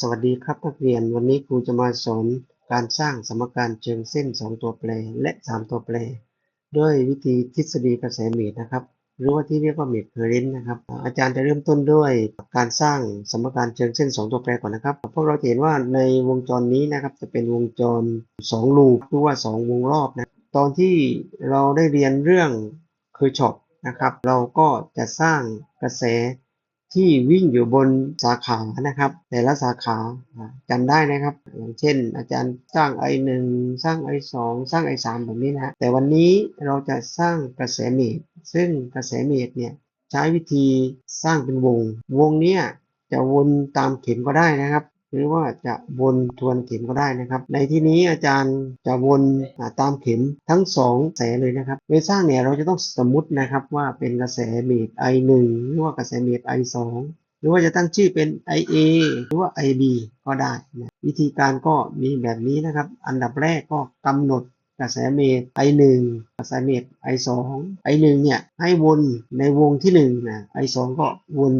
สวัสดีครับนักเรียนวันนี้ครูจะมาสอนการสร้างสมการเชิงเส้น 2 ตัวแปรและ 3 ตัวแปร ด้วยวิธีทฤษฎีกระแสเมตรนะครับหรือว่าที่เรียกว่าเมตรเคอร์เรนต์นะครับ อาจารย์จะเริ่มต้นด้วยการสร้างสมการเชิงเส้น 2 ตัวแปรก่อนนะครับพวกเราจะเห็นว่าในวงจรนี้นะครับจะเป็นวงจร 2 ลูปหรือว่า 2 วงรอบนะตอนที่เราได้เรียนเรื่องเคอร์ชอปนะครับ เราก็จะสร้างกระแส ที่วิ่งอยู่บนสาขานะครับ แต่ละสาขาจำได้นะครับ อย่างเช่น อาจารย์สร้าง i 1 สร้าง i 2 สร้าง i 3 แบบนี้นะฮะแต่วันนี้เราจะสร้างกระแสเมตรซึ่งกระแสเมตรเนี่ยใช้วิธีสร้างเป็นวง วงเนี้ยจะวนตามเข็มก็ได้นะครับ หรือว่าจะวนทวนเข็มก็ได้นะครับ ในที่นี้อาจารย์จะวนตามเข็มทั้งสองกระแสเลยนะครับโดยสร้างเนี่ยเราจะต้องสมมตินะครับว่าเป็นกระแสเมตร i 1 หรือว่ากระแสเมตร i 2 หรือว่าจะตั้งชื่อเป็น IA หรือว่า IB ก็ได้นะวิธีการก็มีแบบนี้นะครับ อันดับแรกก็กำหนดกระแสเมตร i 1 กระแสเมตร i 2 i 1 เนี่ยให้วนในวงที่1นะ i 2 ก็วน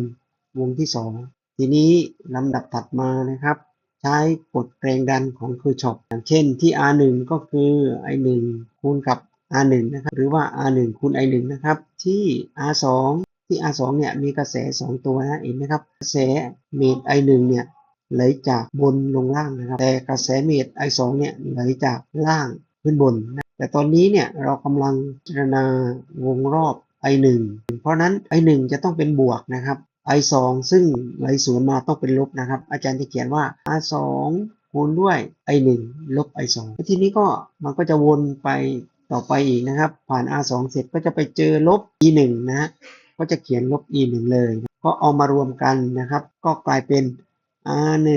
วงที่ 2 ทีนี้ลำดับถัดมานะครับ ใช้กฎแรงดันของคือช็อปอย่างเช่นที่ R1 ก็คือ I1 คูณกับ R1 นะครับ หรือว่า R1 คูณ I1 นะครับ ที่ R2 ที่ R2 เนี่ยมีกระแส 2 ตัวนะเห็นไหมครับ กระแสเมตร I1 เนี่ยไหลจากบนลงล่างนะครับ แต่กระแสเมตร I2 เนี่ยไหลจากล่างขึ้นบนนะแต่ตอนนี้เนี่ยเรากำลังพิจารณาวงรอบ I1 เพราะนั้น I1 จะต้องเป็นบวกนะครับ I2 ซึ่งไหลสวนมาต้องเป็นลบนะครับ อาจารย์จะเขียนว่า R2 คูณด้วย I1 ลบ I2 ทีนี้ก็มันก็จะวนไปต่อไปอีกนะครับ ผ่าน R2 เสร็จก็จะไปเจอลบ E1 นะฮะก็จะเขียนลบ E1 เลย ก็เอามารวมกันนะครับ ก็กลายเป็น R1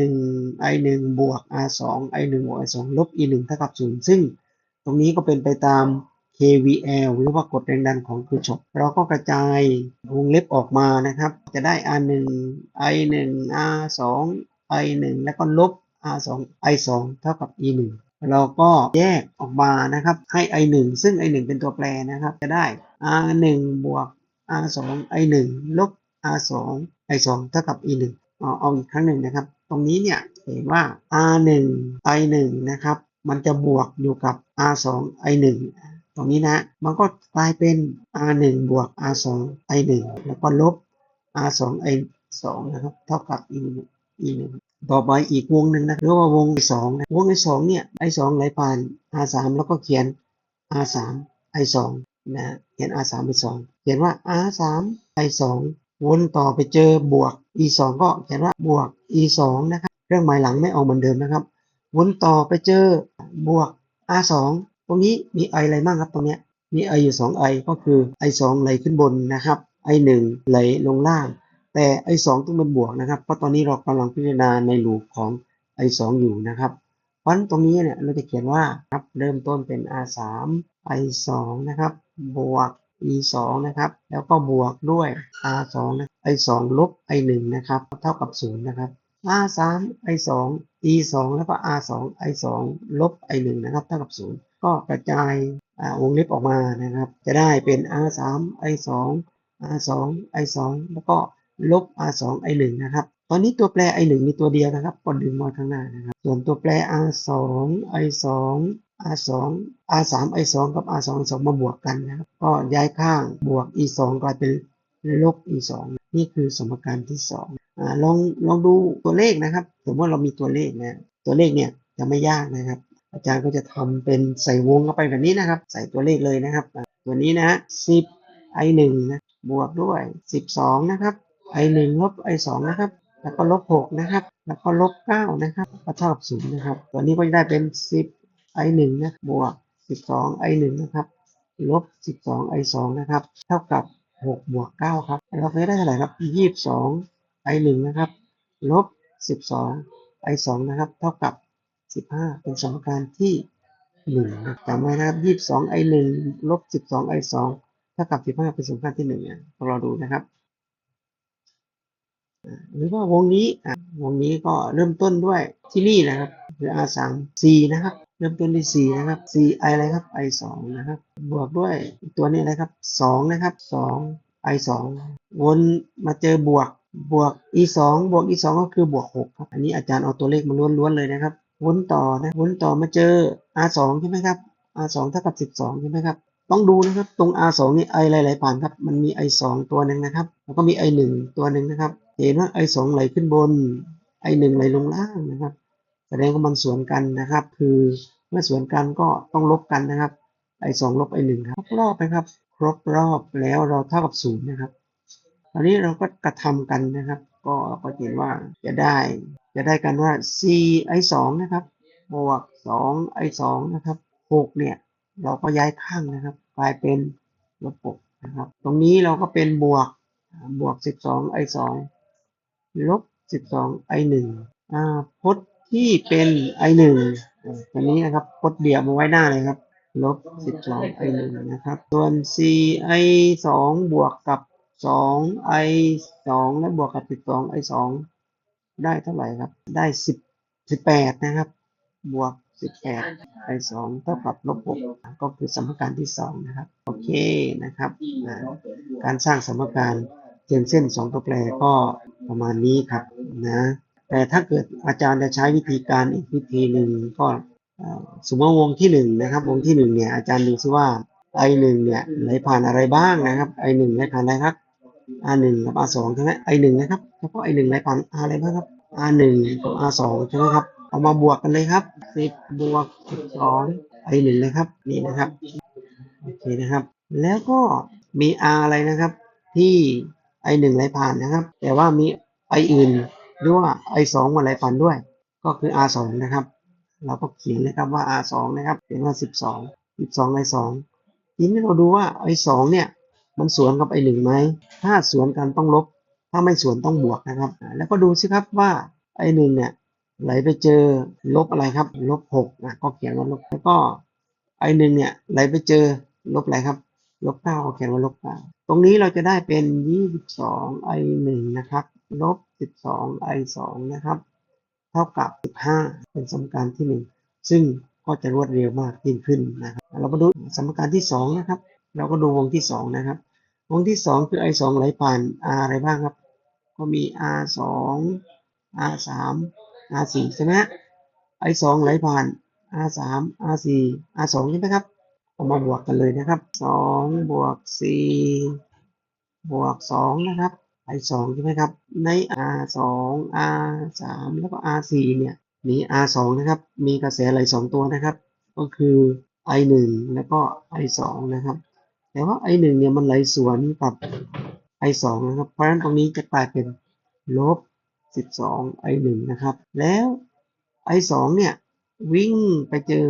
I1 บวก R2 I1 บวก I2 ลบ E1 เท่ากับ0ซึ่งตรงนี้ก็เป็นไปตาม KVL หรือว่ากฎแรงดันของคือช็อปเราก็กระจายวงเล็บออกมานะครับ จะได้ R1 I1 R2 I1 แล้วก็ลบ R2 I2 เท่ากับ E1 เราก็แยกออกมานะครับให้ I1 ซึ่ง I1 เป็นตัวแปรนะครับ จะได้ R1 บวก R2 I1 ลบ R2 I2 เท่ากับ E1 เอาเอาอีกครั้งหนึ่งนะครับ ตรงนี้เนี่ยเห็นว่า R1 I1 นะครับ มันจะบวกอยู่กับ R2 I1 ตรงนี้นะ มันก็กลายเป็น R1 บวก R2 I1 แล้วก็ลบ R2 I2 นะครับ เท่ากับ E1 E1 ต่อไปอีกวงหนึ่งนะเรียกว่าวงที่สองนะวงที่สองเนี่ย I2 ไหลผ่าน R3 แล้วก็เขียน R3 I2 นะเขียน R3 I2 เขียนว่า R3 I2 วนต่อไปเจอบวก E2 ก็เขียนว่าบวก E2 นะครับเครื่องหมายหลังไม่ออกเหมือนเดิมนะครับวนต่อไปเจอบวก R2 ตรงนี้มี i อะไรบ้างครับตรงเนี้ยมี i อยู่2 i ก็คือ i 2ไหลขึ้นบนนะครับ i 1ไหลลงล่าง แต่ i 2ต้องเป็นบวกนะครับเพราะตอนนี้เรากำลังพิจารณาในลูปของ i 2อยู่นะครับเพราะตรงนี้เนี่ยเราจะเขียนว่าครับเริ่มต้นเป็น r 3 i 2นะครับบวก e 2นะครับแล้วก็บวกด้วย r 2นะ i 2ลบ i 1นะครับเท่ากับ0นะครับ r 3 i 2 e 2แล้วก็ r 2 i 2ลบ i 1นะครับเท่ากับ 0 ก็กระจายวงเล็บออกมานะครับ จะได้เป็น r 3 i 2 r 2 i 2แล้วก็ลบ r 2 i 1นะครับ ตอนนี้ตัวแปร i 1มีตัวเดียวนะครับก็ดึงมาข้างหน้านะครับ ส่วนตัวแปร r 2 i 2 r 2 r 3 i 2กับ r 2 i 2มาบวกกันนะครับ ก็ย้ายข้างบวก e 2กลายเป็นลบ e 2นี่คือสมการที่2อ่า ลองลองดูตัวเลขนะครับ สมมติเรามีตัวเลขนะ ตัวเลขเนี่ยจะไม่ยากนะครับ อาจารย์ก็จะทำเป็นใส่วงเข้าไปแบบนี้นะครับ ใส่ตัวเลขเลยนะครับ ตัวนี้นะ10 i 1นะ บวกด้วย12นะครับ i 1ลบ i 2นะครับ แล้วก็ลบ6นะครับ แล้วก็ลบ9นะครับ ก็เท่ากับ0นะครับ ตัวนี้ก็จะได้เป็น10 i 1นะ บวก12 i 1นะครับ ลบ12 i 2นะครับ เท่ากับ6บวก9ครับ เราเคยได้เท่าไหร่ครับ22 i 1นะครับลบ 12 i 2นะครับ เท่ากับ 15 เป็นสมการที่1นะจำไว้นะครับ 22 i 1ลบ 12 i 2เท่ากับ 15 เป็นสมการที่1อะเราดูนะครับหรือว่าวงนี้วงนี้ก็เริ่มต้นด้วยที่นี่นะครับคือ R 3 C นะครับ เริ่มต้นที่ C นะครับ C I อะไรครับ I 2นะครับ บวกด้วยตัวนี้อะไรครับ2นะครับ2 I 2วนมาเจอบวก บวก e สองบวก e สองก็คือบวกหกครับ อันนี้อาจารย์เอาตัวเลขมาล้วนๆเลยนะครับวนต่อนะวนต่อมาเจอ r สองใช่ไหมครับ r สองเท่ากับสิบสองใช่ไหมครับ ต้องดูนะครับ ตรง r สองนี่ i ไหลๆผ่านครับ มันมี i สองตัวหนึ่งนะครับ แล้วก็มี i หนึ่งตัวหนึ่งนะครับ เห็นว่า i สองไหลขึ้นบน i หนึ่งไหลลงล่างนะครับ แสดงว่ามันสวนกันนะครับ คือเมื่อสวนกันก็ต้องลบกันนะครับ i สองลบ i หนึ่งครับครบรอบไปครับ ครบรอบแล้วเราเท่ากับศูนย์นะครับ ตอนนี้เราก็กระทำกันนะครับ ก็เราก็เห็นว่าจะได้จะได้กันว่า c i 2นะครับบวก2 i 2นะครับ6เนี่ยเราก็ย้ายข้างนะครับ กลายเป็นลบ6นะครับ ตรงนี้เราก็เป็นบวกบวก 12 i 2ลบ 12 i 1อ่าพจน์ที่เป็น i 1ตัวนี้นะครับพจน์เดี่ยวมาไว้หน้าเลยครับลบ 12 i 1นะครับ ส่วน c i 2บวกกับ 2 i 2และบวกกับ12 i 2ได้เท่าไหร่ครับ ได้10 18นะครับ บวก18 i 2เท่ากับลบ6ก็คือสมการที่2นะครับ โอเคนะครับ การสร้างสมการเชิงเส้น2ตัวแปรก็ประมาณนี้ครับนะแต่ถ้าเกิดอาจารย์จะใช้วิธีการอีกวิธีหนึ่งก็สมมติว่าวงที่หนึ่งนะครับ วงที่หนึ่งเนี่ยอาจารย์ดูซิว่า i หนึ่งเนี่ยไหลผ่านอะไรบ้างนะครับ i หนึ่งไหลผ่านอะไรครับ r หนึ่งกับ r สองใช่ไหม i หนึ่งนะครับเฉพาะ i หนึ่งไหลผ่าน r อะไรบ้างครับ r หนึ่งกับ r สองใช่ไหมครับ เอามาบวกกันเลยครับสิบวกสิบสอง i หนึ่งนะครับ นี่นะครับ โอเคนะครับ แล้วก็มี r อะไรนะครับ ที่ i หนึ่งไหลผ่านนะครับ แต่ว่ามี i อื่นหรือว่า i สองมาไหลผ่านด้วย ก็คือ r สองนะครับ เราก็เขียนเลยครับว่า r สองนะครับเขียนว่าสิบสองสิบสอง i สองทีนี้เราดูว่า i สองเนี่ย มันสวนกับ i หนึ่งไหมถ้าสวนกันต้องลบ ถ้าไม่สวนต้องบวกนะครับ แล้วก็ดูสิครับว่า i หนึ่งเนี่ยไหลไปเจอลบอะไรครับ ลบหกนะก็เขียนว่าลบแล้วก็ i หนึ่งเนี่ยไหลไปเจอลบอะไรครับ ลบเก้าก็เขียนว่าลบเก้าตรงนี้เราจะได้เป็นยี่สิบสอง i หนึ่งนะครับลบสิบสอง i สองนะครับ เท่ากับสิบห้าเป็นสมการที่หนึ่งซึ่งก็จะรวดเร็วมากยิ่งขึ้นนะครับ เรามาดูสมการที่สองนะครับ เราก็ดูวงที่สองนะครับ วงที่สองคือ i สองไหลผ่าน r อะไรบ้างครับ ก็มี r สอง r สาม r สี่ใช่ไหม i สองไหลผ่าน r สาม r สี่ r สองใช่ไหมครับเอามาบวกกันเลยนะครับสองบวกสี่บวกสองนะครับ i สองใช่ไหมครับ ใน r สอง r สามแล้วก็ r สี่เนี่ยมี r สองนะครับ มีกระแสไหลสองตัวนะครับ ก็คือ i หนึ่งแล้วก็ i สองนะครับ แต่ว่า i หนึ่งเนี่ยมันไหลสวนกับ i สองนะครับ เพราะฉะนั้นตรงนี้จะกลายเป็นลบสิบสอง i หนึ่งนะครับ แล้ว i สองเนี่ยวิ่งไปเจอ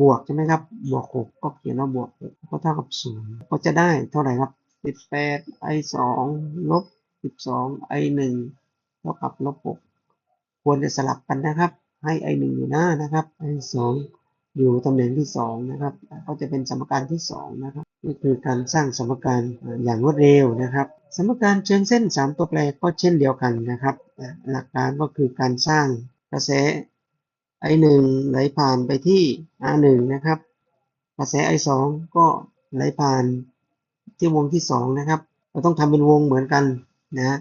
บวกใช่ไหมครับ บวกหกก็เขียนว่าบวกหกก็เท่ากับศูนย์ก็จะได้เท่าไหร่ครับสิบแปด i สองลบสิบสอง i หนึ่งเท่ากับลบหกควรจะสลับกันนะครับ ให้ i หนึ่งอยู่หน้านะครับ i สอง อยู่ตำแหน่งที่สองนะครับก็จะเป็นสมการที่สองนะครับนี่คือการสร้างสมการอย่างรวดเร็วนะครับ สมการเชิงเส้น 3 ตัวแปรก็เช่นเดียวกันนะครับ หลักการก็คือการสร้างกระแส I1 ไหลผ่านไปที่ R1 นะครับ กระแส I2 ก็ไหลผ่านที่วงที่ 2 นะครับ เราต้องทำเป็นวงเหมือนกันนะ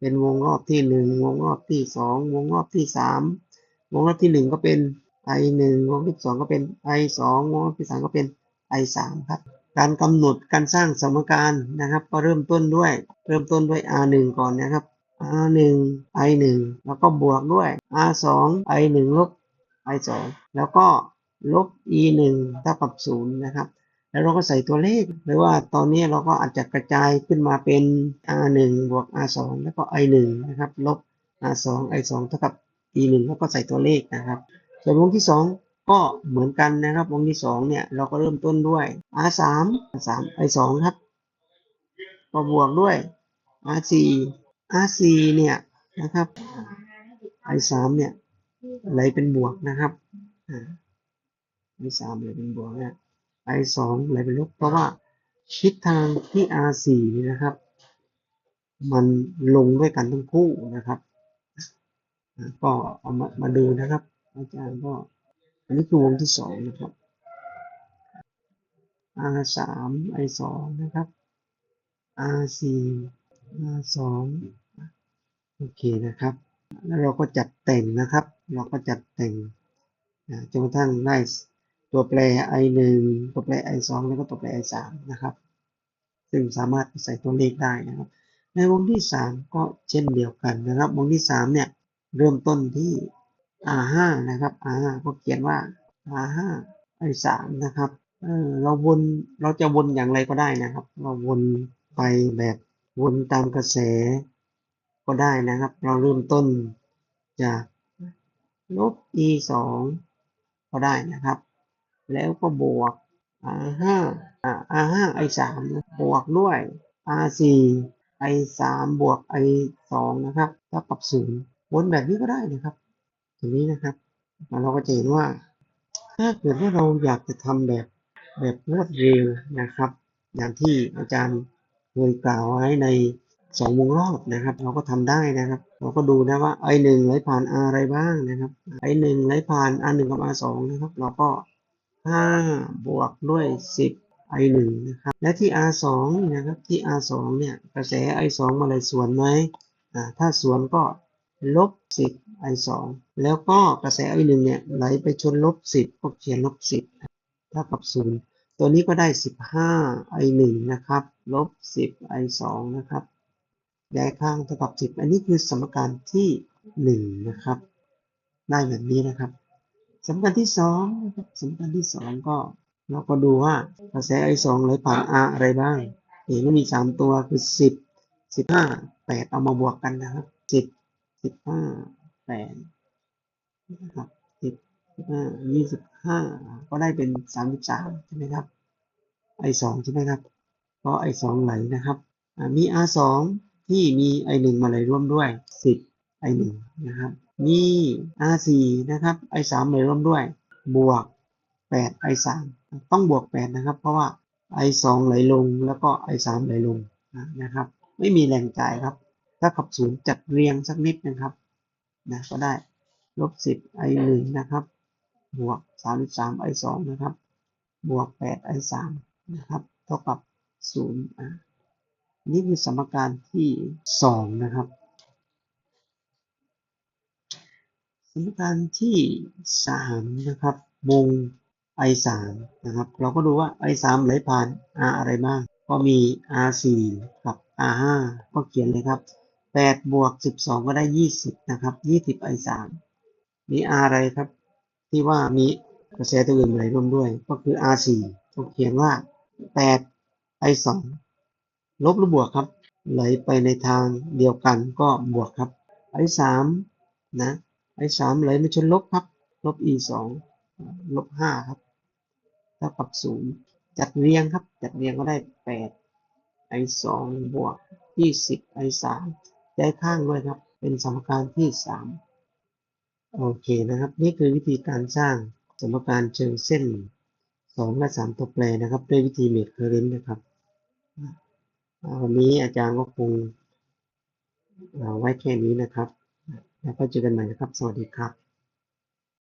เป็นวงรอบที่ 1 วงรอบที่ 2 วงรอบที่ 3 วงรอบที่ 1 ก็เป็น I1 วงรอบ2ก็เป็น I2 วงรอบ3ก็เป็น I3 ครับ การกำหนดการสร้างสมการนะครับ ก็เริ่มต้นด้วย เริ่มต้นด้วย R1 ก่อนนะครับ R1 I1 แล้วก็บวกด้วย R2 I1 ลบ I2 แล้วก็ลบ E1 เท่ากับ0นะครับ แล้วเราก็ใส่ตัวเลข หรือว่าตอนนี้เราก็อาจจะกระจายขึ้นมาเป็น R1 บวก R2 แล้วก็ I1 นะครับ ลบ R2 I2 เท่ากับ E1 แล้วก็ใส่ตัวเลขนะครับ ส่วนวงที่ 2 ก็เหมือนกันนะครับ วงที่ 2 เนี่ย เราก็เริ่มต้นด้วย R3 R3 I2 ครับ ก็บวกด้วย R4 R4 เนี่ยนะครับ I3 เนี่ยไหลเป็นบวกนะครับอ่า I3 ไหลเป็นบวกเนี่ย I2 ไหลเป็นลบเพราะว่าทิศทางที่ R4 นี่นะครับ มันลงด้วยกันทั้งคู่นะครับ ก็เอามามาดูนะครับ อาจารย์ก็ อันนี้คือวงที่สองนะครับ R3 I2 นะครับ R4 R2 โอเคนะครับ แล้วเราก็จัดแต่งนะครับ เราก็จัดแต่งจนกระทั่งได้ตัวแปร i 1ตัวแปร i 2แล้วก็ตัวแปร i 3นะครับ ซึ่งสามารถใส่ตัวเลขได้นะครับ ในวงที่ 3 ก็เช่นเดียวกันนะครับ วงที่ 3 เนี่ย เริ่มต้นที่ r5 นะครับ r5 ก็เขียนว่า r5 i 3นะครับเออเราวนเราจะวนอย่างไรก็ได้นะครับ เราวนไปแบบวนตามกระแสก็ได้นะครับ เราเริ่มต้นจากลบ e 2ก็ได้นะครับ แล้วก็บวก r 5อ่า r 5 i 3นะบวกด้วย r 4 i 3บวก i 2นะครับเท่ากับ0วนแบบนี้ก็ได้นะครับ ตรงนี้นะครับเราก็จะเห็นว่า ถ้าเกิดว่าเราอยากจะทำแบบแบบรวดเร็วนะครับ อย่างที่อาจารย์เคยกล่าวไว้ในสองวงรอบนะครับ เราก็ทำได้นะครับ เราก็ดูนะว่า i 1ไหลผ่านอะไรบ้างนะครับ i 1ไหลผ่าน r 1กับ r 2นะครับ เราก็5บวกด้วย10 i 1นะครับ และที่ r 2นี่นะครับที่ r 2เนี่ยกระแส i 2มาเลยส่วนไหมอ่าถ้าสวนก็ ลบ10 i 2แล้วก็กระแส i 1เนี่ยไหลไปชนลบ10ก็เขียนลบ10เท่ากับ0ตัวนี้ก็ได้15 i 1นะครับลบ10 i 2นะครับย้ายข้างเท่ากับ10อันนี้คือสมการที่1นะครับ ได้แบบนี้นะครับสมการที่2นะครับสมการที่2ก็เราก็ดูว่ากระแส i 2ไหลผ่าน r อะไรบ้างเห็นว่ามี3ตัวคือ10 15 8เอามาบวกกันนะครับสิบ สิบห้าแปดหักสิบห้ายี่สิบห้าก็ได้เป็นสามสิบสามใช่ไหมครับไอสองใช่ไหมครับก็ไอสองไหลนะครับ มีอาสองที่มีไอหนึ่งมาไหลร่วมด้วยสิบไอหนึ่งนะครับ มีอาสี่นะครับไอสามไหลร่วมด้วย บวกแปดไอสามต้องบวกแปดนะครับ เพราะว่าไอสองไหลลงแล้วก็ไอสามไหลลงนะครับ ไม่มีแรงจ่ายครับ ถ้าขับศูนย์จัดเรียงสักนิดนะครับนะก็ได้ลบ10 i 1นะครับ บวก33 i 2นะครับ บวก8 i 3นะครับ เท่ากับ0อ่านี่คือสมการที่2นะครับ สมการที่3นะครับวง i 3นะครับ เราก็ดูว่า i 3ไหลผ่าน r อะไรบ้าง ก็มี r 4กับ r 5ก็เขียนเลยครับ 8บวก12ก็ได้20นะครับ20 i 3มี r อะไรครับ ที่ว่ามีกระแสตัวอื่นไหลร่วมด้วย ก็คือ r 4ก็เขียนว่า 8 i 2 ลบหรือบวกครับ ไหลไปในทางเดียวกันก็บวกครับ i 3 นะ i 3 ไหลมาชนลบครับ ลบ e 2 ลบ 5 ครับเท่ากับ0จัดเรียงครับ จัดเรียงก็ได้ 8 i 2 บวก 20 i 3 ย้ายข้างด้วยครับ เป็นสมการที่ 3 โอเคนะครับ นี่คือวิธีการสร้างสมการเชิงเส้น 2 และ 3 ตัวแปรนะครับ ด้วยวิธีเมดเคอร์เรนต์นะครับวันนี้อาจารย์ก็คงไว้แค่นี้นะครับ แล้วก็เจอกันใหม่นะครับ สวัสดีครับ